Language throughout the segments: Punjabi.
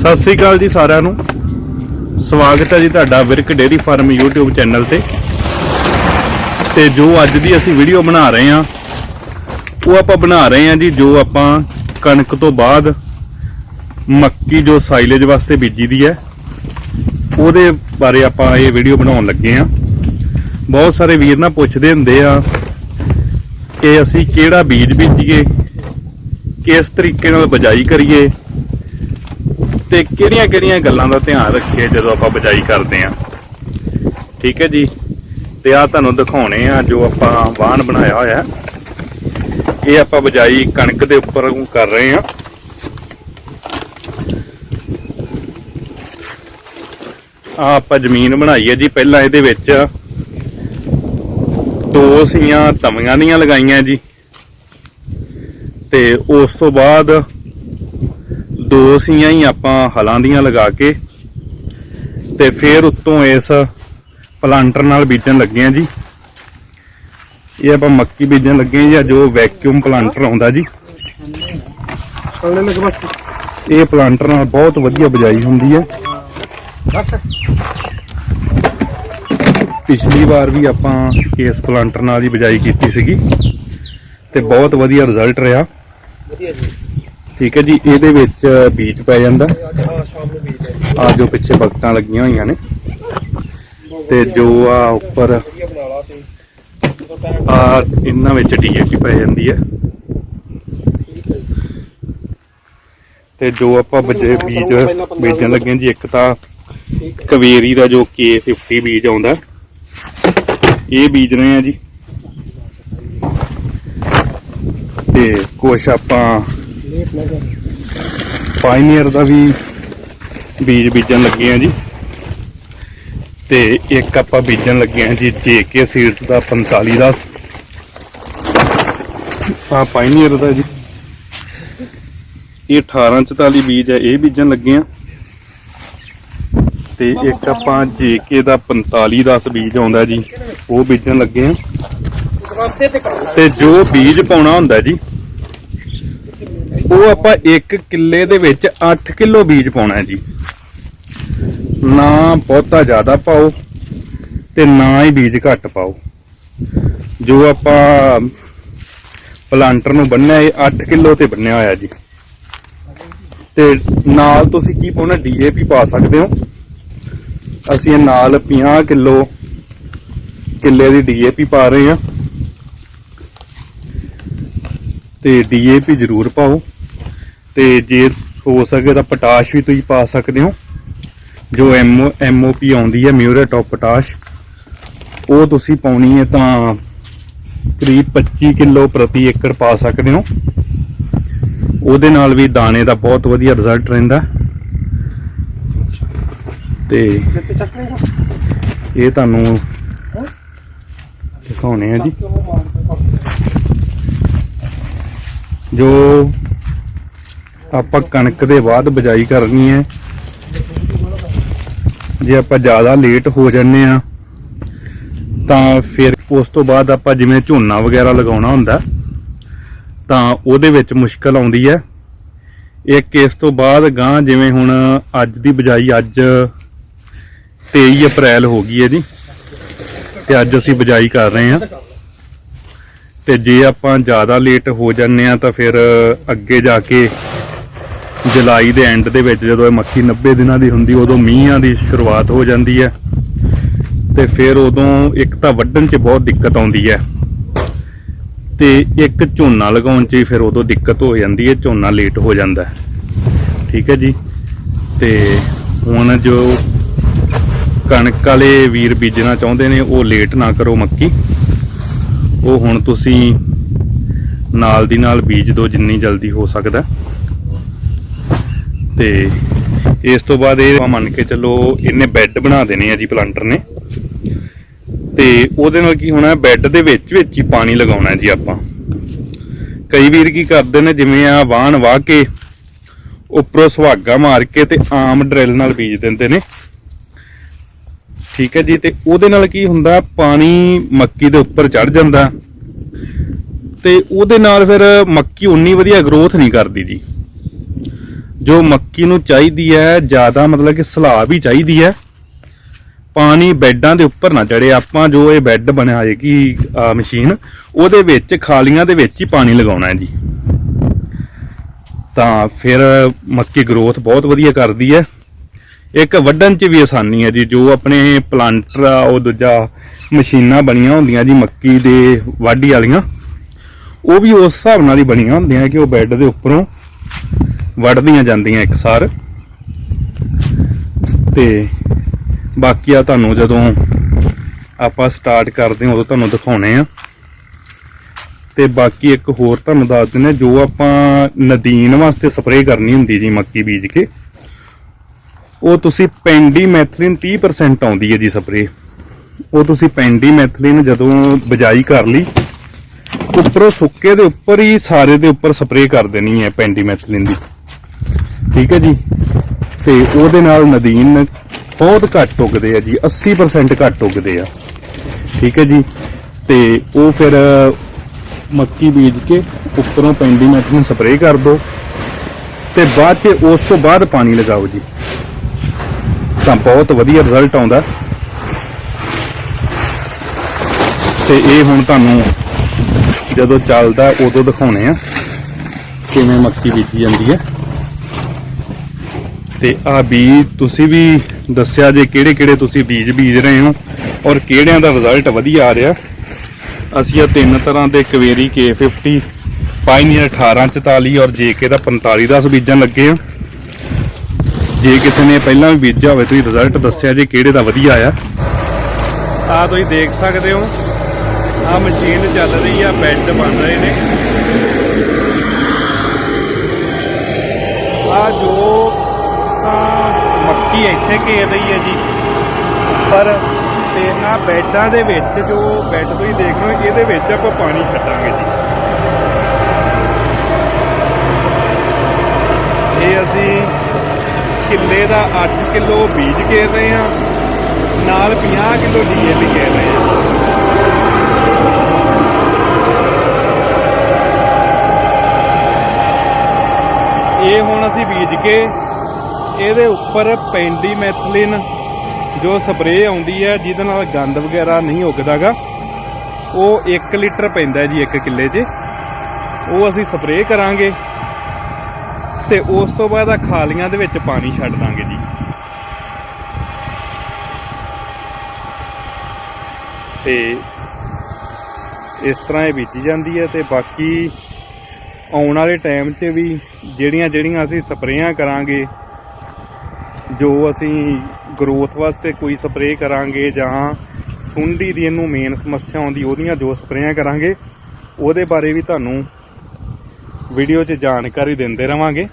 ਸਤਿ ਸ੍ਰੀ ਅਕਾਲ ਜੀ ਸਾਰਿਆਂ ਨੂੰ। ਸਵਾਗਤ ਹੈ ਜੀ ਤੁਹਾਡਾ Virk dairy farm YouTube channel ਤੇ। ਤੇ ਜੋ ਅੱਜ ਦੀ ਅਸੀਂ ਵੀਡੀਓ ਬਣਾ ਰਹੇ ਹਾਂ, ਉਹ ਆਪਾਂ ਬਣਾ ਰਹੇ ਹਾਂ ਜੀ ਜੋ ਆਪਾਂ ਕਣਕ ਤੋਂ ਬਾਅਦ ਮੱਕੀ ਜੋ ਸਾਈਲੇਜ ਵਾਸਤੇ ਬੀਜੀ ਦੀ ਹੈ, ਉਹਦੇ ਬਾਰੇ ਆਪਾਂ ਇਹ ਵੀਡੀਓ ਬਣਾਉਣ ਲੱਗੇ ਹਾਂ। ਬਹੁਤ ਸਾਰੇ ਵੀਰ ਨਾ ਪੁੱਛਦੇ ਹੁੰਦੇ ਆ ਕਿ ਅਸੀਂ ਕਿਹੜਾ ਬੀਜ ਬੀਜੀਏ, ਕਿਸ ਤਰੀਕੇ ਨਾਲ ਬਜਾਈ ਕਰੀਏ ਤੇ ਕਿਹੜੀਆਂ-ਕਿਹੜੀਆਂ ਗੱਲਾਂ ਦਾ ਧਿਆਨ ਰੱਖੀਏ ਜਦੋਂ ਆਪਾਂ ਬਜਾਈ ਕਰਦੇ ਆਂ ਠੀਕ ਹੈ ਜੀ। ਤੇ ਆ ਤੁਹਾਨੂੰ ਦਿਖਾਉਣੇ ਆ ਜੋ ਆਪਾਂ ਵਾਹਨ ਬਣਾਇਆ ਹੋਇਆ। ਇਹ ਆਪਾਂ ਬਜਾਈ ਕਣਕ ਦੇ ਉੱਪਰ ਕਰ ਰਹੇ ਆ ਆ ਆਪਾਂ ਜ਼ਮੀਨ ਬਣਾਈ ਹੈ ਜੀ। ਪਹਿਲਾਂ ਇਹਦੇ ਵਿੱਚ ਦੋ ਸੀਆਂ, ਤਵੀਆਂ ਦੀਆਂ ਲਗਾਈਆਂ ਜੀ। ਤੇ ਉਸ ਤੋਂ ਬਾਅਦ ਦੋ ਸੀਆਂ ਹੀ ਆਪਾਂ ਹਲਾਂ ਦੀਆਂ ਲਗਾ ਕੇ ਤੇ ਫਿਰ ਉੱਤੋਂ ਇਸ ਪਲਾਂਟਰ ਨਾਲ ਬੀਜਣ ਲੱਗੇ ਆ ਜੀ। ਇਹ ਆਪਾਂ ਮੱਕੀ ਬੀਜਣ ਲੱਗੇ ਆ ਜਾਂ ਜੋ ਵੈਕਿਊਮ ਪਲਾਂਟਰ ਆਉਂਦਾ ਜੀ। ਇਹ ਪਲਾਂਟਰ ਨਾਲ ਬਹੁਤ ਵਧੀਆ ਬਜਾਈ ਹੁੰਦੀ ਹੈ। ਪਿਛਲੀ ਵਾਰ ਵੀ ਆਪਾਂ ਇਸ ਪਲਾਂਟਰ ਨਾਲ ਹੀ ਬਜਾਈ ਕੀਤੀ ਸੀਗੀ ਤੇ ਬਹੁਤ ਵਧੀਆ ਰਿਜ਼ਲਟ ਰਿਹਾ। ਵਧੀਆ ਜੀ। ਠੀਕ ਹੈ ਜੀ, ਇਹਦੇ ਵਿੱਚ ਬੀਜ ਪੈ ਜਾਂਦਾ। ਆ ਜੋ ਪਿੱਛੇ ਬਗਤਾਂ ਲੱਗੀਆਂ ਹੋਈਆਂ ਨੇ। ਤੇ ਜੋ ਆ ਉੱਪਰ ਵਧੀਆ ਬਣਾ ਲਾ ਆ ਇਹਨਾਂ ਵਿੱਚ ਡੀਏਪੀ ਪੈ ਜਾਂਦੀ ਹੈ। ਤੇ ਜੋ ਆਪਾਂ ਬਜੇ ਬੀਜ ਬੀਜਣ ਲੱਗੇ ਜੀ, ਇੱਕ ਤਾਂ ਕਵੇਰੀ ਦਾ ਜੋ K50 ਬੀਜ ਆਉਂਦਾ। ਇਹ ਬੀਜ ਰਹੇ ਆ ਜੀ। ਤੇ ਕੁਛ ਆਪਾਂ ਪਾਇਨੀਅਰ ਦਾ ਵੀ ਬੀਜ ਬੀਜਣ ਲੱਗੇ ਆ ਜੀ। ਤੇ ਇੱਕ ਆਪਾਂ ਬੀਜਣ ਲੱਗੇ ਆ ਜੀ ਜੇਕੇ ਸੀਡਸ ਦਾ 45 ਦਾ। ਆ ਪਾਇਨੀਅਰ ਦਾ ਜੀ। ਇਹ 1844 ਬੀਜ ਹੈ, ਇਹ ਬੀਜਣ ਲੱਗੇ ਆ ਤੇ ਇੱਕ ਆਪਾਂ ਜੇਕੇ ਦਾ 45 10 ਬੀਜ ਆਉਂਦਾ ਜੀ, ਉਹ ਬੀਜਣ ਲੱਗੇ ਆ ਦਵਾਤੇ ਤੇ ਜੋ ਬੀਜ ਪਾਉਣਾ ਹੁੰਦਾ ਜੀ ਉਹ ਆਪਾਂ 1 ਕਿੱਲੇ ਦੇ ਵਿੱਚ 8 ਕਿਲੋ ਬੀਜ ਪਾਉਣਾ ਜੀ। ਨਾ ਬਹੁਤਾ ਜ਼ਿਆਦਾ ਪਾਓ ਤੇ ਨਾ ਹੀ ਬੀਜ ਘੱਟ ਪਾਓ। ਜੋ ਆਪਾਂ ਪਲਾਂਟਰ ਨੂੰ ਬੰਨਿਆ, ਇਹ 8 ਕਿਲੋ ਤੇ ਬੰਨਿਆ ਹੋਇਆ ਜੀ। ਤੇ ਨਾਲ ਤੁਸੀਂ ਕੀ ਪਾਉਣਾ, ਡੀਏਪੀ ਪਾ ਸਕਦੇ ਹੋ। ਅਸੀਂ ਨਾਲ 50 ਕਿਲੋ ਕਿੱਲੇ ਦੀ ਡੀਏਪੀ ਪਾ ਰਹੇ ਹਾਂ। ਤੇ ਡੀਏਪੀ ਜ਼ਰੂਰ ਪਾਓ। ਤੇ ਜੇ ਹੋ ਸਕੇ ਤਾਂ ਪੋਟਾਸ਼ ਵੀ ਤੁਸੀਂ ਪਾ ਸਕਦੇ ਹੋ। ਜੋ ਐਮ ਐਮਓਪੀ ਆਉਂਦੀ ਹੈ ਮਿਊਰੇਟ ਆਫ ਪੋਟਾਸ਼ ਉਹ ਤੁਸੀਂ ਪਾਉਣੀ ਹੈ ਤਾਂ ਕਰੀਬ 25 ਕਿਲੋ ਪ੍ਰਤੀ ਏਕੜ ਪਾ ਸਕਦੇ ਹੋ। ਉਹਦੇ ਨਾਲ ਵੀ ਦਾਣੇ ਦਾ ਬਹੁਤ ਵਧੀਆ ਰਿਜ਼ਲਟ ਰਹਿੰਦਾ। ਤੇ ਇਹ ਤੁਹਾਨੂੰ ਦਿਖਾਉਣੇ ਆ ਜੀ। ਜੋ ਆਪਾਂ ਕਣਕ ਦੇ ਬਾਅਦ ਬਜਾਈ ਕਰਨੀ ਹੈ। ਜੇ ਆਪਾਂ ਜ਼ਿਆਦਾ ਲੇਟ ਹੋ ਜੰਨੇ ਆ ਤਾਂ ਫਿਰ ਉਸ ਤੋਂ ਬਾਅਦ ਆਪਾਂ ਜਿਵੇਂ ਝੋਨਾ ਵਗੈਰਾ ਲਗਾਉਣਾ ਹੁੰਦਾ, ਤਾਂ ਉਹਦੇ ਵਿੱਚ ਮੁਸ਼ਕਲ ਆਉਂਦੀ ਹੈ। ਇੱਕ ਇਸ ਤੋਂ ਬਾਅਦ ਗਾਂ ਜਿਵੇਂ ਹੁਣ ਅੱਜ ਦੀ ਬਜਾਈ, ਅੱਜ 23 ਅਪ੍ਰੈਲ ਹੋ ਗਈ ਹੈ ਜੀ, ਤੇ ਅੱਜ ਅਸੀਂ ਬਜਾਈ ਕਰ ਰਹੇ ਹਾਂ। ਤੇ ਜੇ ਆਪਾਂ ਜ਼ਿਆਦਾ ਲੇਟ ਹੋ ਜਾਂਦੇ ਆ ਤਾਂ ਫਿਰ ਅੱਗੇ ਜਾ ਕੇ ਜੁਲਾਈ ਦੇ ਐਂਡ ਦੇ ਵਿੱਚ ਜਦੋਂ ਇਹ ਮੱਕੀ 90 ਦਿਨਾਂ ਦੀ ਹੁੰਦੀ, ਉਦੋਂ ਮੀਂਹਾਂ ਦੀ ਸ਼ੁਰੂਆਤ ਹੋ ਜਾਂਦੀ ਹੈ। ਤੇ ਫਿਰ ਉਦੋਂ ਇੱਕ ਤਾਂ ਵੱਢਣ 'ਚ ਬਹੁਤ ਦਿੱਕਤ ਆਉਂਦੀ ਹੈ। ਤੇ ਇੱਕ ਝੋਨਾ ਲਗਾਉਣ 'ਚ ਫਿਰ ਉਦੋਂ ਦਿੱਕਤ ਹੋ ਜਾਂਦੀ ਹੈ, ਝੋਨਾ ਲੇਟ ਹੋ ਜਾਂਦਾ ਠੀਕ ਹੈ ਜੀ? ਤੇ ਹੁਣ ਜੋ ਕਣਕ ਵਾਲੇ ਵੀਰ ਬੀਜਣਾ ਚਾਹੁੰਦੇ ਨੇ, ਉਹ ਲੇਟ ਨਾ ਕਰੋ ਮੱਕੀ। ਉਹ ਹੁਣ ਤੁਸੀਂ ਨਾਲ ਦੀ ਨਾਲ ਬੀਜ ਦਿਓ ਜਿੰਨੀ ਜਲਦੀ ਹੋ ਸਕਦਾ। ਤੇ ਇਸ ਤੋਂ ਬਾਅਦ ਇਹ ਮੰਨ ਕੇ ਚੱਲੋ ਇਹਨੇ ਬੈੱਡ ਬਣਾ ਦੇਣੇ ਆ ਜੀ ਪਲਾਂਟਰ ਨੇ। ਤੇ ਉਹਦੇ ਨਾਲ ਕੀ ਹੋਣਾ ਬੈੱਡ ਦੇ ਵਿੱਚ ਵਿੱਚ ਹੀ ਪਾਣੀ ਲਗਾਉਣਾ ਜੀ ਆਪਾਂ। ਕਈ ਵੀਰ ਕੀ ਕਰਦੇ ਨੇ, ਜਿਵੇਂ ਆ ਵਾਹਣ ਵਾਹ ਕੇ ਉੱਪਰੋਂ ਸੁਹਾਗਾ ਮਾਰ ਕੇ ਤੇ ਆਮ ਡਰਿਲ ਨਾਲ ਬੀਜ ਦਿੰਦੇ ਨੇ। ਠੀਕ ਹੈ ਜੀ, ਤੇ ਉਹਦੇ ਨਾਲ ਕੀ ਹੁੰਦਾ, ਪਾਣੀ ਮੱਕੀ ਦੇ ਉੱਪਰ ਚੜ ਜਾਂਦਾ। ਤੇ ਉਹਦੇ ਨਾਲ ਫਿਰ ਮੱਕੀ ਉਨੀ ਵਧੀਆ ਗਰੋਥ ਨਹੀਂ ਕਰਦੀ ਜੀ। ਜੋ ਮੱਕੀ ਨੂੰ ਚਾਹੀਦੀ ਹੈ, ਜ਼ਿਆਦਾ ਮਤਲਬ ਕਿ ਸਲਾਬ ਹੀ ਚਾਹੀਦੀ ਹੈ। ਪਾਣੀ ਬੈੱਡਾਂ ਦੇ ਉੱਪਰ ਨਾ ਚੜੇ ਆਪਾਂ ਜੋ ਇਹ ਬੈੱਡ ਬਣਿਆ ਹੈਗੀ ਆ ਮਸ਼ੀਨ, ਉਹਦੇ ਵਿੱਚ, ਖਾਲੀਆਂ ਦੇ ਵਿੱਚ ਹੀ ਪਾਣੀ ਲਗਾਉਣਾ ਹੈ ਜੀ। ਤਾਂ ਫਿਰ ਮੱਕੀ ਗਰੋਥ ਬਹੁਤ ਵਧੀਆ ਕਰਦੀ ਹੈ। ਇੱਕ ਵੱਢਣ 'ਚ ਵੀ ਆਸਾਨੀ ਹੈ ਜੀ। ਜੋ ਆਪਣੇ ਪਲਾਂਟਰ ਆ, ਉਹ ਦੂਜਾ ਮਸ਼ੀਨਾਂ ਬਣੀਆਂ ਹੁੰਦੀਆਂ ਜੀ, ਮੱਕੀ ਦੇ ਵਾਢੀ ਵਾਲੀਆਂ। ਉਹ ਵੀ ਉਸ ਹਿਸਾਬ ਨਾਲ ਹੀ ਬਣੀਆਂ ਹੁੰਦੀਆਂ ਕਿ ਉਹ ਬੈੱਡ ਦੇ ਉੱਪਰੋਂ ਵੱਢਦੀਆਂ ਜਾਂਦੀਆਂ ਇੱਕਸਾਰ ਤੇ ਬਾਕੀ ਆ ਤੁਹਾਨੂੰ ਜਦੋਂ ਆਪਾਂ ਸਟਾਰਟ ਕਰਦੇ ਹਾਂ, ਉਦੋਂ ਤੁਹਾਨੂੰ ਦਿਖਾਉਣੇ ਆ। ਤੇ ਬਾਕੀ ਇੱਕ ਹੋਰ ਤੁਹਾਨੂੰ ਦੱਸ ਦਿੰਦੇ ਜੋ ਆਪਾਂ ਨਦੀਨ ਵਾਸਤੇ ਸਪਰੇਅ ਕਰਨੀ ਹੁੰਦੀ ਜੀ ਮੱਕੀ ਬੀਜ ਕੇ, ਉਹ ਤੁਸੀਂ ਪੈਂਡੀ ਮੈਥਲਿਨ 30% ਆਉਂਦੀ ਹੈ ਜੀ ਸਪਰੇਅ ਉਹ ਤੁਸੀਂ ਪੈਂਡੀ ਮੈਥਲਿਨ ਜਦੋਂ ਬਜਾਈ ਕਰ ਲਈ, ਉੱਪਰੋਂ ਸੁੱਕੇ ਦੇ ਉੱਪਰ ਹੀ ਸਾਰੇ ਦੇ ਉੱਪਰ ਸਪਰੇਅ ਕਰ ਦੇਣੀ ਹੈ ਪੈਂਡੀ ਮੈਥਲਿਨ ਦੀ। ਠੀਕ ਹੈ ਜੀ? ਤੇ ਉਹਦੇ ਨਾਲ ਨਦੀਨ ਬਹੁਤ ਘੱਟ ਉੱਗਦੇ ਆ ਜੀ 80% ਘੱਟ ਉੱਗਦੇ ਆ। ਠੀਕ ਹੈ ਜੀ? ਤੇ ਉਹ ਫਿਰ ਮੱਕੀ ਬੀਜ ਕੇ ਉੱਪਰੋਂ ਪੈਂਡੀ ਨੂੰ ਸਪਰੇਅ ਕਰ ਦਿਓ ਤੇ ਬਾਅਦ ਚ ਉਸ ਤੋਂ ਬਾਅਦ ਪਾਣੀ ਲਗਾਓ ਜੀ। ਤਾਂ ਬਹੁਤ ਵਧੀਆ ਰਿਜ਼ਲਟ ਆਉਂਦਾ। ਤੇ ਇਹ ਹੁਣ ਤੁਹਾਨੂੰ ਜਦੋਂ ਚੱਲਦਾ ਉਦੋਂ ਦਿਖਾਉਣੇ ਆ ਕਿਵੇਂ ਮੱਕੀ ਬੀਜੀ ਜਾਂਦੀ ਹੈ। ਤੇ ਆ ਬੀਜ ਤੁਸੀਂ ਵੀ ਦੱਸਿਆ ਜੇ ਕਿਹੜੇ ਕਿਹੜੇ ਤੁਸੀਂ ਬੀਜ ਬੀਜ ਰਹੇ ਹੋ ਔਰ ਕਿਹੜਿਆਂ ਦਾ ਰਿਜ਼ਲਟ ਵਧੀਆ ਆ ਰਿਹਾ। ਅਸੀਂ ਆ ਤਿੰਨ ਤਰ੍ਹਾਂ ਦੇ ਕਵੇਰੀ K50 ਪਾਇਨੀਅਰ 1844 ਔਰ JK ਦਾ 4510 ਬੀਜਣ ਲੱਗੇ ਆ। ਜੇ ਕਿਸੇ ਨੇ ਪਹਿਲਾਂ ਵੀ ਬੀਜਿਆ ਹੋਵੇ, ਤੁਸੀਂ ਰਿਜ਼ਲਟ ਦੱਸਿਆ ਜੇ ਕਿਹੜੇ ਦਾ ਵਧੀਆ ਆ। ਆ ਤੁਸੀਂ ਦੇਖ ਸਕਦੇ ਹੋ ਆ ਮਸ਼ੀਨ ਚੱਲ ਰਹੀ ਆ ਬੈੱਡ ਬਣ ਰਹੇ ਨੇ ਆ ਜੋ ਤਾਂ ਮੱਕੀ ਇੱਥੇ ਘੇਰ ਰਹੀ ਹੈ ਜੀ। ਪਰ ਤੇ ਆ ਬੈੱਡਾਂ ਦੇ ਵਿੱਚ ਜੋ ਬੈੱਡ ਤੁਸੀਂ ਦੇਖ ਰਹੇ ਹੋ, ਇਹਦੇ ਵਿੱਚ ਆਪਾਂ ਪਾਣੀ ਛੱਡਾਂਗੇ ਜੀ। ਇਹ ਅਸੀਂ ਕਿੱਲੇ ਦਾ 8 ਕਿਲੋ ਬੀਜ ਘੇਰ ਰਹੇ ਹਾਂ, ਨਾਲ 50 ਕਿਲੋ ਡੀਏਪੀ ਘੇਰ ਰਹੇ ਹਾਂ। ਇਹ ਹੁਣ ਅਸੀਂ ਬੀਜ ਕੇ ਇਹਦੇ ਉੱਪਰ ਪੈਂਡੀ ਮੈਥਲਿਨ ਜੋ ਸਪਰੇਅ ਆਉਂਦੀ ਹੈ, ਜਿਹਦੇ ਨਾਲ ਗੰਦ ਵਗੈਰਾ ਨਹੀਂ ਉੱਗਦਾਗਾ, ਉਹ 1 ਲੀਟਰ ਪੈਂਦਾ ਜੀ 1 ਕਿੱਲੇ 'ਚ। ਉਹ ਅਸੀਂ ਸਪਰੇਅ ਕਰਾਂਗੇ ਤੇ ਉਸ ਤੋਂ ਬਾਅਦ ਆ ਖਾਲੀਆਂ ਦੇ ਵਿੱਚ ਪਾਣੀ ਛੱਡ ਦਾਂਗੇ ਜੀ। ਤੇ ਇਸ ਤਰ੍ਹਾਂ ਇਹ ਬੀਜੀ ਜਾਂਦੀ ਹੈ ਤੇ ਬਾਕੀ ਆਉਣ ਵਾਲੇ ਟਾਈਮ 'ਚ ਵੀ ਜਿਹੜੀਆਂ ਜਿਹੜੀਆਂ ਅਸੀਂ ਸਪਰੇਆਂ ਕਰਾਂਗੇ ਜੋ ਅਸੀਂ ਗਰੋਥ ਵਾਸਤੇ ਕੋਈ ਸਪਰੇਅ ਕਰਾਂਗੇ ਜਾਂ ਸੁੰਡੀ ਦੀ ਇਹਨੂੰ ਮੇਨ ਸਮੱਸਿਆ ਆਉਂਦੀ, ਉਹਦੀਆਂ ਜੋ ਸਪਰੇਆਂ ਕਰਾਂਗੇ, ਉਹਦੇ ਬਾਰੇ ਵੀ ਤੁਹਾਨੂੰ ਵੀਡੀਓ 'ਚ ਜਾਣਕਾਰੀ ਦਿੰਦੇ ਰਵਾਂਗੇ।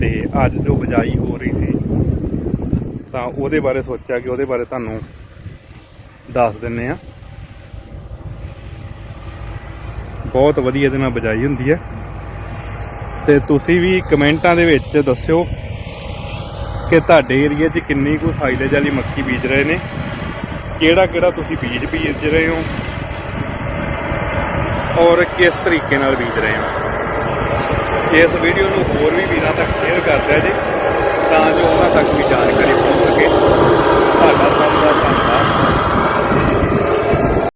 ਤੇ ਅੱਜ ਜੋ ਬਜਾਈ ਹੋ ਰਹੀ ਸੀ, ਤਾਂ ਉਹਦੇ ਬਾਰੇ ਸੋਚਿਆ ਕਿ ਉਹਦੇ ਬਾਰੇ ਤੁਹਾਨੂੰ ਦੱਸ ਦਿੰਨੇ ਆ ਬਹੁਤ ਵਧੀਆ ਇਹਦੇ ਨਾਲ ਬਜਾਈ ਹੁੰਦੀ ਹੈ। ਤੇ ਤੁਸੀਂ ਵੀ ਕਮੈਂਟਾਂ ਦੇ ਵਿੱਚ ਦੱਸਿਓ ਕਿ ਤੁਹਾਡੇ ਏਰੀਆ 'ਚ ਕਿੰਨੀ ਕੁ ਸਾਈਲੇਜ ਵਾਲੀ ਮੱਕੀ ਬੀਜ ਰਹੇ ਨੇ? ਕਿਹੜਾ ਕਿਹੜਾ ਤੁਸੀਂ ਬੀਜ ਬੀਜ ਰਹੇ ਹੋ? ਔਰ ਕਿਸ ਤਰੀਕੇ ਨਾਲ ਬੀਜ ਰਹੇ ਹੋ? ਇਸ ਵੀਡੀਓ ਨੂੰ ਹੋਰ ਵੀ ਵੀਰਾਂ ਤੱਕ ਸ਼ੇਅਰ ਕਰ ਦਿਆ ਜੇ, ਤਾਂ ਜੋ ਉਹਨਾਂ ਤੱਕ ਵੀ ਜਾਣਕਾਰੀ ਪਹੁੰਚ ਸਕੇ। ਤੁਹਾਡਾ ਸਭ ਦਾ ਧੰਨਵਾਦ।